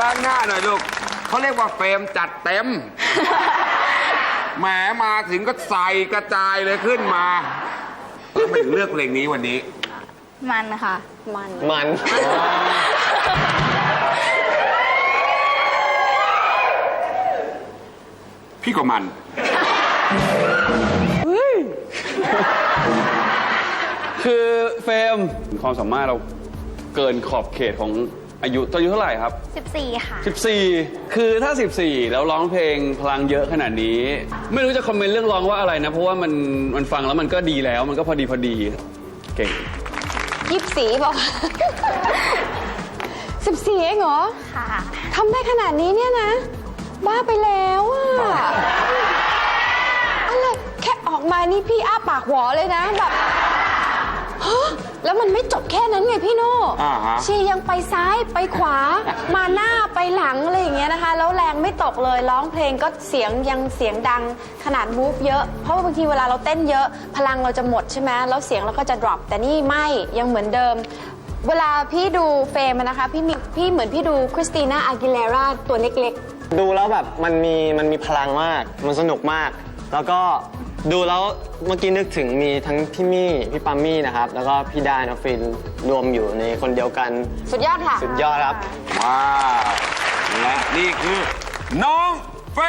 กว่าเฟรมจัดเต็ม แหมมาถึงก็ใส่กระจายเลยขึ้นมาแล้วทำไมถึงเลือกเพลงนี้วันนี้ มันค่ะ มัน มัน พี่ก็มันคือเฟรมความสามารถเราเกินขอบเขตของ อายุตอนอายุเท่าไหร่ครับ 14 ค่ะ 14 คือถ้า 14 แล้วร้องเพลงพลังเยอะขนาดนี้ ไม่รู้จะคอมเมนต์เรื่องร้องว่าอะไรนะ เพราะว่ามันมันฟังแล้วมันก็ดีแล้วมันก็พอดีพอดีเก่งยิบสีบอกสิบสี่เองเหรอค่ะทำได้ขนาดนี้เนี่ยนะ บ้าไปแล้วอะอะไรแค่ออกมานี่พี่อ้าปากหวอเลยนะแบบ ฮะแล้วมันไม่จบแค่นั้นไงพี่โน่อ่าฮะ ชียังไปซ้ายไปขวา มาหน้าไปหลังอะไรอย่างเงี้ยนะคะ แล้วแรงไม่ตกเลยร้องเพลงก็เสียงยังเสียงดังขนาดมูฟเยอะ เพราะว่าบางทีเวลาเราเต้นเยอะ พลังเราจะหมดใช่ไหมแล้วเสียงเราก็จะ drop แต่นี่ไม่ยังเหมือนเดิม เวลาพี่ดูเฟรมอะนะคะพี่มีพี่เหมือนพี่ดูคริสติน่าอากิเลราตัวเล็กดูแล้วแบบมันมีมันมีพลังมาก มันสนุกมาก แล้วก็ ดูแล้วเมื่อกี้นึกถึงมีทั้งพี่มี่พี่ปัมมี่นะครับ แล้วก็พี่ดานะฟินรวมอยู่ในคนเดียวกันๆสุดยอดค่ะ สุดยอดครับ ว้าว และนี่คือน้องเฟร